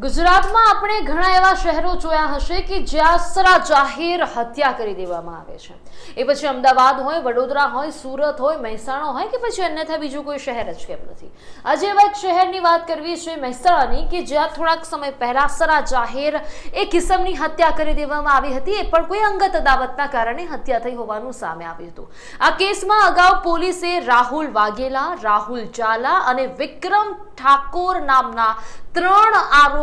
ગુજરાતમાં આપણે ઘણા એવા શહેરો જોયા હશે કે જ્યાં સરા જાહેર હત્યા કરી દેવામાં આવે છે. એ પછી અમદાવાદ હોય, વડોદરા હોય, સુરત હોય, મહેસાણા હોય કે પછી અન્યથા બીજું કોઈ શહેર જ કેમ નથી. આજે એવા એક શહેરની વાત કરવી છે મહેસાણાની કે જ્યાં થોડાક સમય પહેલા સરા જાહેર એક કિસમની હત્યા કરી દેવામાં આવી હતી. એ પણ કોઈ અંગત અદાવતના કારણે હત્યા થઈ હોવાનું સામે આવ્યું હતું. આ કેસમાં અગાઉ પોલીસે રાહુલ વાઘેલા, રાહુલ ઝાલા અને વિક્રમ ઠાકોર નામના ત્રણ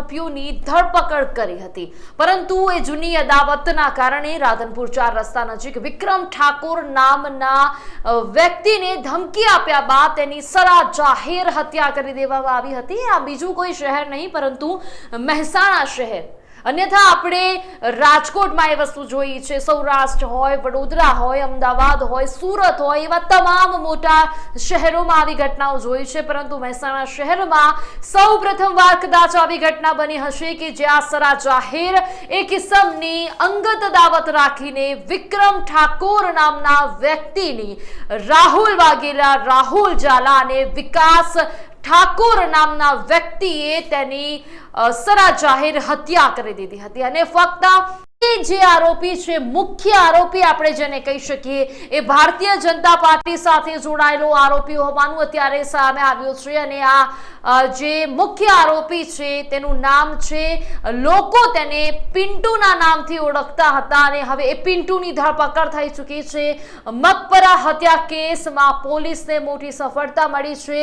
આરોપીઓની ધરપકડ કરી હતી. પરંતુ એ જૂની અદાવતના કારણે રાધનપુર ચાર રસ્તા નજીક વિક્રમ ઠાકોર નામના વ્યક્તિને ધમકી આપ્યા બાદ તેની સરા જાહેર હત્યા કરી દેવામાં આવી હતી. આ બીજું કોઈ શહેર નહીં, પરંતુ મહેસાણા શહેર. અન્યથા આપણે રાજકોટમાં એ વસ્તુ જોઈ છે. સૌરાષ્ટ્ર હોય, વડોદરા હોય, અમદાવાદ હોય, સુરત હોય, એવા તમામ મોટા શહેરોમાં આવી ઘટનાઓ જોઈ છે. પરંતુ મહેસાણા શહેરમાં સૌ પ્રથમવાર કદાચ આવી ઘટના બની હશે કે જ્યાં સરા જાહેર એ કિસમની અંગત દાવત રાખીને વિક્રમ ઠાકોર નામના વ્યક્તિની રાહુલ વાઘેલા, રાહુલ ઝાલા અને વિકાસ ઠાકોર નામના વ્યક્તિએ તેની સરા જાહેર હત્યા કરી દીધી હતી. અને ફક્ત જે આરોપી છે, મુખ્ય આરોપી આપણે જેને કહી શકીએ, એ ભારતીય જનતા પાર્ટી સાથે જોડાયેલો આરોપી હોવાનું અત્યારે સામે આવ્યું છે અને આ જે મુખ્ય આરોપી છે, તેનું નામ છે, લોકો તેને પિન્ટુના નામથી ઓળખતા હતા અને હવે એ પિન્ટુની ધરપકડ થઈ ચૂકી છે. મકબરા હત્યા કેસમાં પોલીસને મોટી સફળતા મળી છે.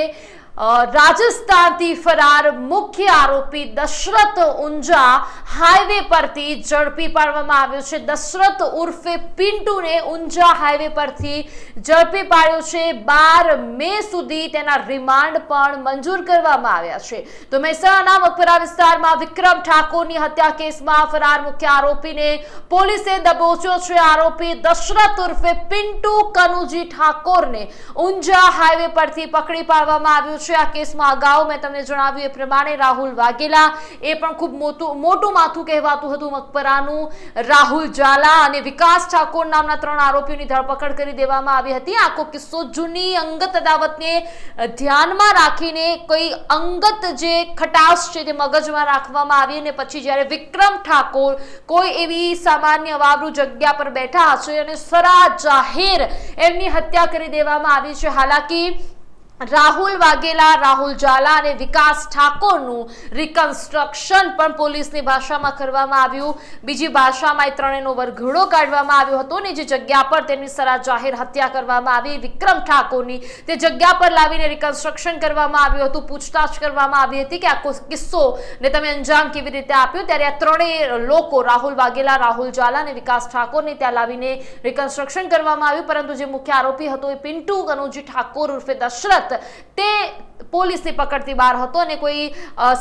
રાજસ્થાનથી ફરાર મુખ્ય આરોપી દશરથ ઊંઝા હાઈવે પરથી ઝડપી પાડવામાં આવ્યો છે. દશરથ ઉર્ફે પિન્ટુને ઊંઝા હાઈવે પરથી ઝડપી પાડ્યો છે. બાર મે સુધી તેના રિમાન્ડ પણ મંજૂર કરવામાં આવ્યા છે. તો મહેસાણાના મકબરા વિસ્તારમાં વિક્રમ ઠાકોરની હત્યા કેસમાં ફરાર મુખ્ય આરોપીને પોલીસે દબોચ્યો છે. આરોપી દશરથ ઉર્ફે પિન્ટુ કનુજી ઠાકોરને ઊંઝા હાઈવે પરથી પકડી પાડવામાં આવ્યું છે. આ કેસમાં અગાઉ મેં તમને જણાવ્યું એ પ્રમાણે રાહુલ વાઘેલા એ પણ ખૂબ મોટું મોટું માથું કહેવાતું હતું મકબરાનું. રાહુલ ઝાલા અને વિકાસ ઠાકોર નામના ત્રણ આરોપીઓની ધરપકડ કરી દેવામાં આવી હતી. આખો કિસ્સો જૂની અંગત અદાવતને ધ્યાનમાં રાખીને કોઈ અંગત જે ખટાશ છે તે મગજમાં રાખવામાં આવી અને પછી જ્યારે વિક્રમ ઠાકોર કોઈ એવી સામાન્ય વાવરૂ જગ્યા પર બેઠા હશે અને સરા જાહેર એમની હત્યા કરી દેવામાં આવી છે. હાલાકી રાહુલ વાઘેલા, રાહુલ ઝાલા અને વિકાસ ઠાકોરનું રિકન્સ્ટ્રક્શન પણ પોલીસની ભાષામાં કરવામાં આવ્યું. બીજી ભાષામાં એ ત્રણેયનો વરઘોડો કાઢવામાં આવ્યો હતો ને જે જગ્યા પર તેમની સરા જાહેર હત્યા કરવામાં આવી, વિક્રમ ઠાકોરની તે જગ્યા પર લાવીને રિકન્સ્ટ્રક્શન કરવામાં આવ્યું હતું, પૂછતાછ કરવામાં આવી હતી કે આખો કિસ્સો ને તમે અંજામ કેવી રીતે આપ્યો? ત્યારે આ ત્રણેય લોકો, રાહુલ વાઘેલા, રાહુલ ઝાલા અને વિકાસ ઠાકોરને ત્યાં લાવીને રિકન્સ્ટ્રક્શન કરવામાં આવ્યું. પરંતુ જે મુખ્ય આરોપી હતો એ પિન્ટુ કનુજી ઠાકોર ઉર્ફે દશરથ તે પોલીસની પકડથી બહાર હતો અને કોઈ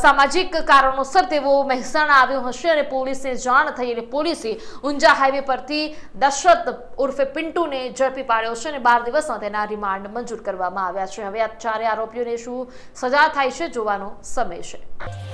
સામાજિક કારણોસર તેવો મહેસાણા આવ્યો હશે અને પોલીસને જાણ થઈ અને પોલીસે ઊંઝા હાઈવે પરથી દશરથ ઉર્ફે પિન્ટુને ઝડપી પાડ્યો છે અને બાર દિવસમાં તેના રિમાન્ડ મંજૂર કરવામાં આવ્યા છે. હવે આ ચારે આરોપીઓને શું સજા થાય છે જોવાનો સમય છે.